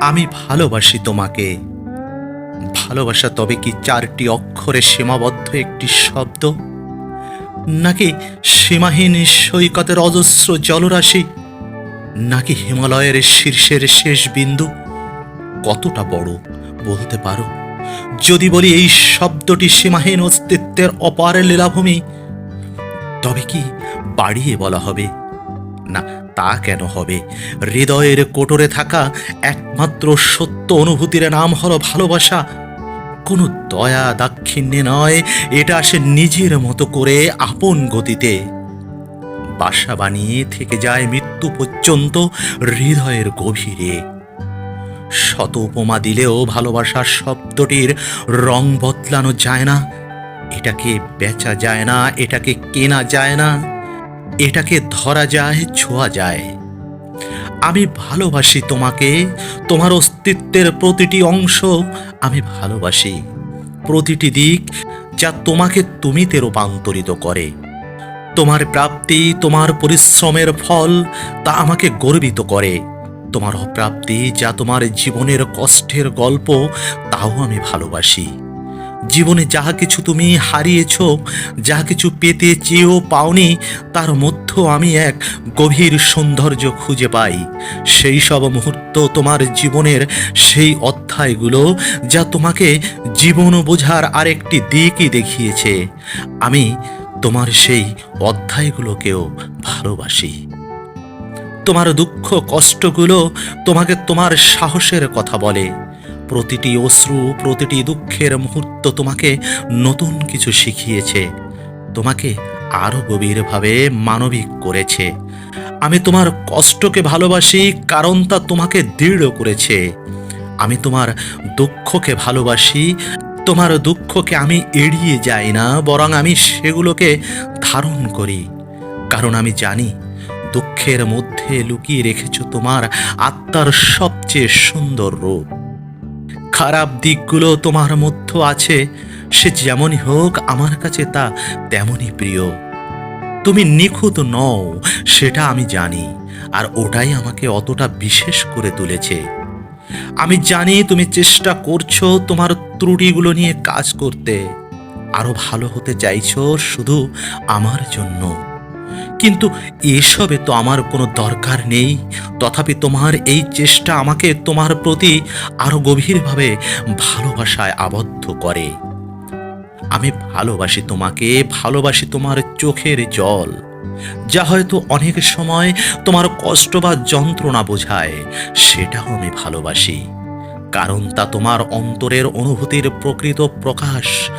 আমি ভালোবাসি তোমাকে। ভালোবাসা তবে কি চারটি অক্ষরে সীমাবদ্ধ একটি শব্দ? নাকি সীমাহীন সৈকতের অজস্র জলরাশি? নাকি হিমালয়ের শীর্ষের শেষ বিন্দু? কতটা বড় বলতে পারো? যদি বলি এই শব্দটি সীমাহীন অস্তিত্বের অপার লীলাভূমি, তবে কি বাড়িয়ে বলা হবে? না, তা কেন হবে? হৃদয়ের কোটরে থাকা একমাত্র সত্য অনুভূতির নাম হলো ভালোবাসা। কোনো দয়া দাক্ষিণ্যে নয়, এটা আসে নিজের মতো করে আপন গতিতে। বাসা বানিয়ে থেকে যায় মৃত্যু পর্যন্ত হৃদয়ের গভীরে। শত উপমা দিলেও ভালোবাসার শব্দটির রং বদলানো যায় না। এটাকে বেচা যায় না, এটাকে কেনা যায় না। এটাকে ধরা যায়, ছোঁয়া যায়। আমি ভালোবাসি তোমাকে, তোমার অস্তিত্বের প্রতিটি অংশ আমি ভালোবাসি। প্রতিটি দিক যা তোমাকে তুমিতে রূপান্তরিত করে। তোমার প্রাপ্তি, তোমার পরিশ্রমের ফল তা আমাকে গর্বিত করে। তোমার অপ্রাপ্তি যা তোমার জীবনের কষ্টের গল্প, তাও আমি ভালোবাসি। জীবনে যাহা কিছু তুমি হারিয়েছ, যাহা কিছু পেতে চেয়েও পাওনি, তার মধ্যেও আমি এক গভীর সৌন্দর্য খুঁজে পাই। সেই সব মুহূর্ত তোমার জীবনের সেই অধ্যায়গুলো, যা তোমাকে জীবন বোঝার আরেকটি দিকই দেখিয়েছে। আমি তোমার সেই অধ্যায়গুলোকেও ভালোবাসি। তোমার দুঃখ কষ্টগুলো তোমাকে তোমার সাহসের কথা বলে। প্রতিটি অশ্রু, প্রতিটি দুঃখের মুহূর্ত তোমাকে নতুন কিছু শিখিয়েছে। তোমাকে আরও গভীরভাবে মানবিক করেছে। আমি তোমার কষ্টকে ভালোবাসি কারণ তা তোমাকে দৃঢ় করেছে। আমি তোমার দুঃখকে ভালোবাসি, তোমার দুঃখকে আমি এড়িয়ে যাই না, বরং আমি সেগুলোকে ধারণ করি। কারণ আমি জানি, দুঃখের মধ্যে লুকিয়ে রেখেছ তোমার আত্মার সবচেয়ে সুন্দর রূপ। খারাপ দিকগুলো তোমার মধ্যে আছে, সে যেমনই হোক আমার কাছে তা তেমনই প্রিয়। তুমি নিখুঁত নও, সেটা আমি জানি, আর ওটাই আমাকে অতটা বিশেষ করে তুলেছে। আমি জানি তুমি চেষ্টা করছ তোমার ত্রুটিগুলো নিয়ে কাজ করতে, আরও ভালো হতে চাইছো শুধু আমার জন্য। কিন্তু এসবে তো আমার কোনো দরকার নেই। তথাপি তোমার এই চেষ্টা আমাকে তোমার প্রতি আরও গভীরভাবে ভালোবাসায় আবদ্ধ করে। আমি ভালোবাসি তোমাকে, ভালোবাসি তোমার চোখের জল। যা হয়তো অনেক সময় তোমার কষ্ট বা যন্ত্রণা বোঝায়, সেটাও আমি ভালোবাসি। কারণ তা তোমার অন্তরের অনুভূতির প্রকৃত প্রকাশ।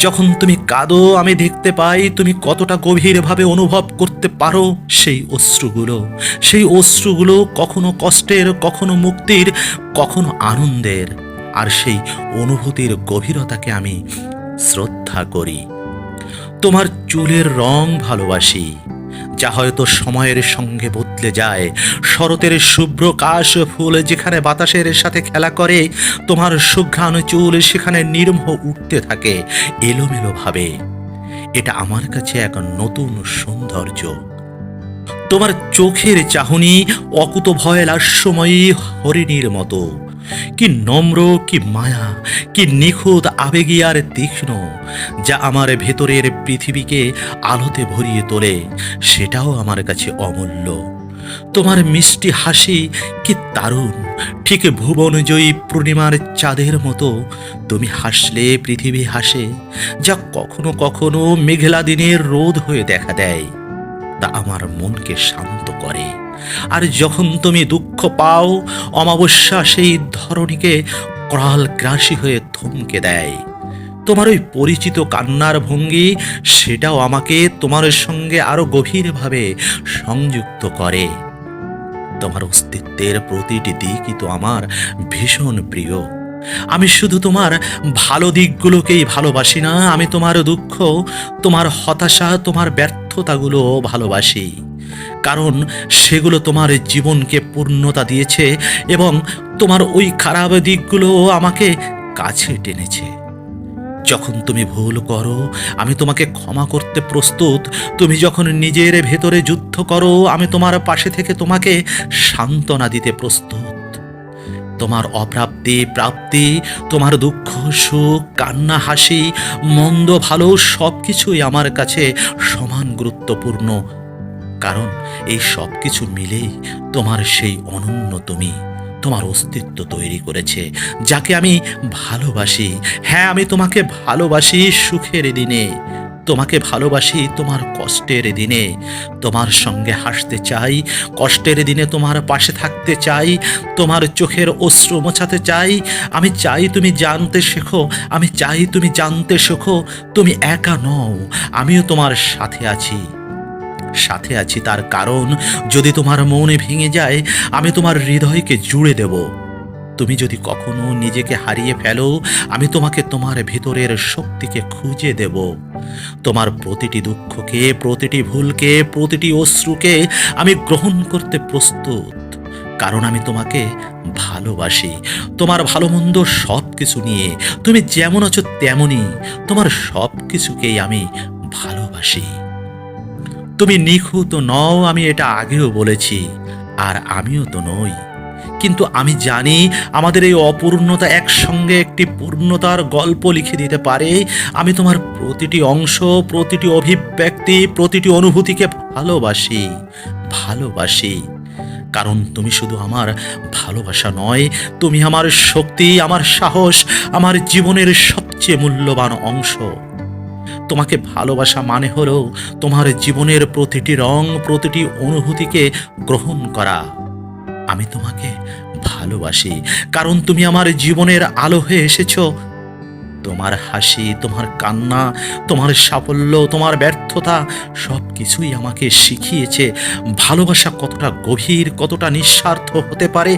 যখন তুমি কাঁদো, আমি দেখতে পাই তুমি কতটা গভীরভাবে অনুভব করতে পারো সেই অশ্রুগুলো। সেই অশ্রুগুলো কখনো কষ্টের, কখনো মুক্তির, কখনো আনন্দের। আর সেই অনুভূতির গভীরতাকে আমি শ্রদ্ধা করি। তোমার চুলের রং ভালোবাসি। যা হয়তো সময়ের সঙ্গে বদলে যায়। শরতের শুভ্র কাশ ফুল যেখানে বাতাসের সাথে খেলা করে, তোমার সুঘ্রাণ চুল সেখানে নির্মহ উঠতে থাকে এলোমেলো ভাবে এটা আমার কাছে এক নতুন সৌন্দর্য। তোমার চোখের চাহনি অকুত ভয় লাস্যময়ী হরিণীর মতো। কি নম্র, কি মায়া, কি নিখুঁত আবেগী আর তীক্ষ্ণ, যা আমার ভেতরের পৃথিবীকে আলোতে ভরিয়ে তোলে, সেটাও আমার কাছে অমূল্য। তোমার মিষ্টি হাসি কি দারুণ, ঠিক ভুবনজয়ী পূর্ণিমার চাঁদের মতো। তুমি হাসলে পৃথিবী হাসে, যা কখনো কখনো মেঘলা দিনের রোদ হয়ে দেখা দেয়। তা আমার মনকে শান্ত করে। আর যখন তুমি দুঃখ পাও, অমাবস্যা সেই ধরণীকে করাল গ্রাসী হয়ে থমকে দেয়। তোমার ওই পরিচিত কান্নার ভঙ্গি, সেটাও আমাকে তোমার সঙ্গে আরও গভীরভাবে সংযুক্ত করে। তোমার অস্তিত্বের প্রতিটি দিকই তো আমার ভীষণ প্রিয়। আমি শুধু তোমার ভালো দিকগুলোকেই ভালোবাসি না, আমি তোমার দুঃখ, তোমার হতাশা, তোমার ব্যর্থতাগুলো ভালোবাসি। কারণ সেগুলো তোমার জীবনকে পূর্ণতা দিয়েছে এবং তোমার ওই খারাপ দিকগুলো আমাকে কাছে টেনেছে। যখন তুমি ভুল করো, আমি তোমাকে ক্ষমা করতে প্রস্তুত। তুমি যখন নিজের ভেতরে যুদ্ধ করো, আমি তোমার পাশে থেকে তোমাকে সান্ত্বনা দিতে প্রস্তুত। তোমার অপ্রাপ্তি, প্রাপ্তি, তোমার দুঃখ, সুখ, কান্না, হাসি, মন্দ, ভালো সব কিছুই আমার কাছে সমান গুরুত্বপূর্ণ। কারণ এই সব কিছু মিলেই তোমার সেই অনন্য তুমি, তোমার অস্তিত্ব তৈরি করেছে, যাকে আমি ভালোবাসি। হ্যাঁ আমি তোমাকে ভালোবাসি সুখের দিনে। তোমাকে ভালোবাসি তোমার কষ্টের দিনে। তোমার সঙ্গে হাসতে চাই, কষ্টের দিনে তোমার পাশে থাকতে চাই, তোমার চোখের অশ্রু মোছাতে চাই। আমি চাই তুমি জানতে শেখো, আমি চাই তুমি জানতে শেখো, তুমি একা নও, আমিও তোমার সাথে আছি। সাথে আছি তার কারণ, যদি তোমার মনে ভেঙে যায়, আমি তোমার হৃদয়কে জুড়ে দেব। তুমি যদি কখনো নিজেকে হারিয়ে ফেলো, আমি তোমাকে তোমার ভিতরের শক্তিকে খুঁজে দেব। তোমার প্রতিটি দুঃখকে, প্রতিটি ভুলকে, প্রতিটি অশ্রুকে আমি গ্রহণ করতে প্রস্তুত, কারণ আমি তোমাকে ভালোবাসি। তোমার ভালো মন্দ সব কিছু নিয়ে তুমি যেমন আছো তেমনই তোমার সব কিছুকেই আমি ভালোবাসি। তুমি নিখুঁত নও, আমি এটা আগেও বলেছি, আর আমিও তো নই। কিন্তু আমি জানি আমাদের এই অপূর্ণতা একসঙ্গে একটি পূর্ণতার গল্প লিখে দিতে পারে। আমি তোমার প্রতিটি অংশ, প্রতিটি অভিব্যক্তি, প্রতিটি অনুভূতিকে ভালোবাসি ভালোবাসি। কারণ তুমি শুধু আমার ভালোবাসা নয়, তুমি আমার শক্তি, আমার সাহস, আমার জীবনের সবচেয়ে মূল্যবান অংশ। তোমাকে ভালোবাসা মানে হলো তোমার জীবনের প্রতিটি রং, প্রতিটি অনুভূতিকে গ্রহণ করা। আমি তোমাকে ভালোবাসি। কারণ তুমি আমার জীবনের আলো হয়ে এসেছ। তোমার হাসি, তোমার কান্না, তোমার সাফল্য, তোমার ব্যর্থতা সব কিছুই আমাকে শিখিয়েছে। ভালোবাসা কতটা গভীর, কতটা নিঃস্বার্থ হতে পারে?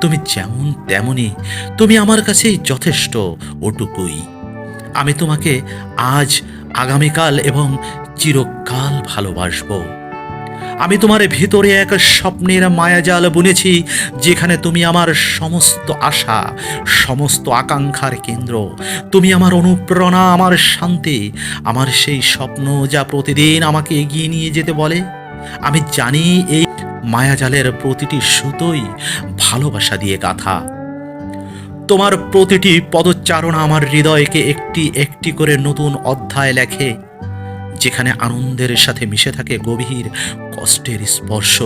তুমি যেমন তেমনই তুমি আমার কাছেই যথেষ্ট, ওটুকুই। আমি তোমাকে আজ, আগামীকাল এবং চিরকাল ভালোবাসবো। আমি তোমার ভিতরে এক স্বপ্নের মায়াজাল বুনেছি, যেখানে তুমি আমার সমস্ত আশা, সমস্ত আকাঙ্ক্ষার কেন্দ্র। তুমি আমার অনুপ্রেরণা, আমার শান্তি, আমার সেই স্বপ্ন যা প্রতিদিন আমাকে এগিয়ে নিয়ে যেতে বলে। আমি জানি এই মায়াজালের প্রতিটি সুতোই ভালোবাসা দিয়ে গাথা। তোমার প্রতিটি পদচারণা আমার হৃদয়কে একটি একটি করে নতুন অধ্যায় লেখে। যেখানে আনন্দের সাথে মিশে থাকে গভীর কষ্টের স্পর্শ।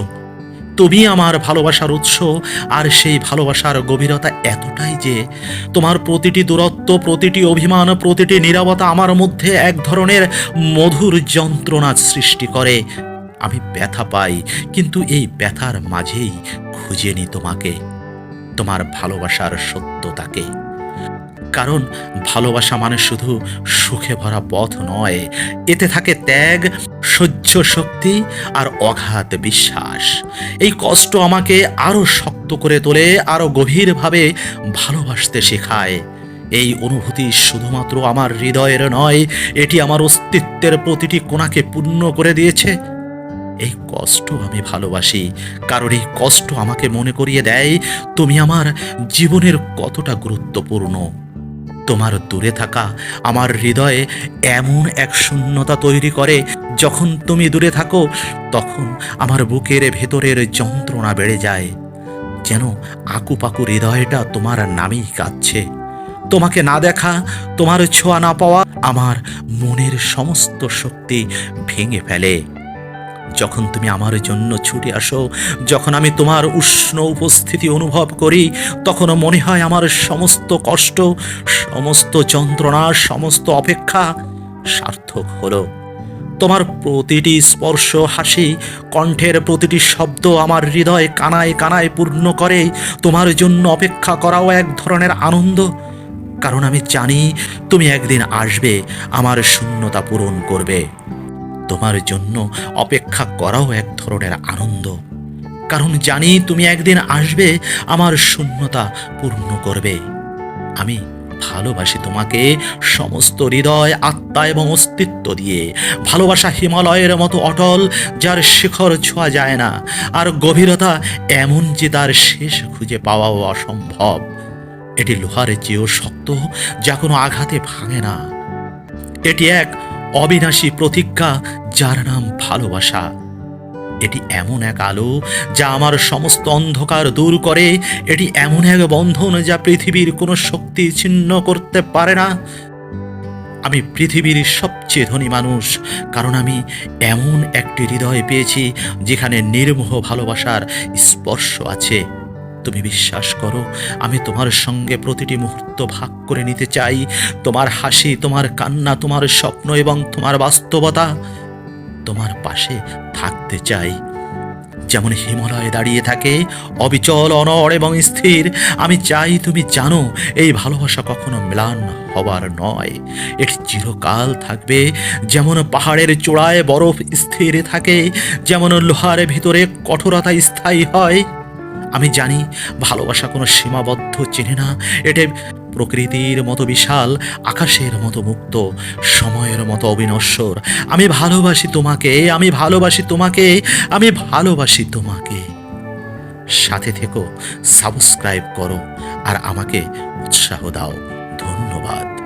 তুমি আমার ভালোবাসার উৎস, আর সেই ভালোবাসার গভীরতা এতটাই যে তোমার প্রতিটি দূরত্ব, প্রতিটি অভিমান, প্রতিটি নীরবতা আমার মধ্যে এক ধরনের মধুর যন্ত্রণা সৃষ্টি করে। আমি ব্যথা পাই, কিন্তু এই ব্যথার মাঝেই খুঁজে নি তোমাকে, তোমার ভালোবাসার সত্যতাকে। কারণ ভালোবাসা মানে শুধু সুখে ভরা পথ নয়, এতে থাকে ত্যাগ, সহ্য শক্তি আর অগাধ বিশ্বাস। এই কষ্ট আমাকে আরও শক্ত করে তোলে আরও গভীরভাবে ভালোবাসতে শেখায়। এই অনুভূতি শুধুমাত্র আমার হৃদয়ের নয়, এটি আমার অস্তিত্বের প্রতিটি কোণাকে পূর্ণ করে দিয়েছে। এই কষ্ট আমি ভালোবাসি, কারণ এই কষ্ট আমাকে মনে করিয়ে দেয়, তুমি আমার জীবনের কতটা গুরুত্বপূর্ণ। তোমার দূরে থাকা আমার হৃদয়ে এমন এক শূন্যতা তৈরি করে, যখন তুমি দূরে থাকো, তখন আমার বুকের ভেতরের যন্ত্রণা বেড়ে যায়। যেন আকুপাকু হৃদয়টা তোমার নামেই কাঁদছে। তোমাকে না দেখা, তোমার ছোঁয়া না পাওয়া আমার মনের সমস্ত শক্তি ভেঙে ফেলে। যখন তুমি আমার জন্য ছুটে আসো, যখন আমি তোমার উষ্ণ উপস্থিতি অনুভব করি তখন মনে হয় আমার সমস্ত কষ্ট, সমস্ত যন্ত্রণা, সমস্ত অপেক্ষা সার্থক হলো। তোমার প্রতিটি স্পর্শ হাসি, কণ্ঠের প্রতিটি শব্দ আমার হৃদয় কানায় কানায় পূর্ণ করে। তোমার জন্য অপেক্ষা করাও এক ধরনের আনন্দ। কারণ আমি জানি তুমি একদিন আসবে, আমার শূন্যতা পূরণ করবে। তোমার জন্য অপেক্ষা করাও এক ধরনের আনন্দ। কারণ জানি তুমি একদিন আসবে, আমার শূন্যতা পূর্ণ করবে। আমি ভালোবাসি তোমাকে সমস্ত হৃদয়, আত্মা এবং অস্তিত্ব দিয়ে। ভালোবাসা হিমালয়ের মতো অটল, যার শিখর ছোঁয়া যায় না। আর গভীরতা এমন যে তার শেষ খুঁজে পাওয়াও অসম্ভব। এটি লোহার চেয়েও শক্ত, যা কোনো আঘাতে ভাঙে না। এটি এক অবিনাশী প্রতিজ্ঞা, যার নাম ভালোবাসা। এটি এমন এক আলো, যা আমার সমস্ত অন্ধকার দূর করে। এটি এমন এক বন্ধন, যা পৃথিবীর কোনো শক্তি ছিন্ন করতে পারে না। আমি পৃথিবীর সবচেয়ে ধনী মানুষ, কারণ আমি এমন একটি হৃদয় পেয়েছি, যেখানে নির্মোহ ভালোবাসার স্পর্শ আছে। তুমি বিশ্বাস করো, আমি তোমার সঙ্গে প্রতিটি মুহূর্ত ভাগ করে নিতে চাই। তোমার হাসি, তোমার কান্না, তোমার স্বপ্ন এবং তোমার বাস্তবতা তোমার পাশে থাকতে চাই। যেমন হিমালয়ে দাঁড়িয়ে থাকে, অবিচল, অনড় এবং স্থির। আমি চাই তুমি জানো, এই ভালোবাসা কখনো ম্লান হবার নয়। এটি চিরকাল থাকবে। যেমন পাহাড়ের চূড়ায় বরফ স্থির থাকে, যেমন লোহার ভিতরে কঠোরতা স্থায়ী হয় আমি জানি ভালোবাসা কোনো সীমাবদ্ধ চেনে না। এটি প্রকৃতির মতো বিশাল, আকাশের মতো মুক্ত, সময়ের মতো অবিনশ্বর। আমি ভালোবাসি তোমাকে, আমি ভালোবাসি তোমাকে, আমি ভালোবাসি তোমাকে। সাথে থেকো, সাবস্ক্রাইব করো, আর আমাকে উৎসাহ দাও। ধন্যবাদ।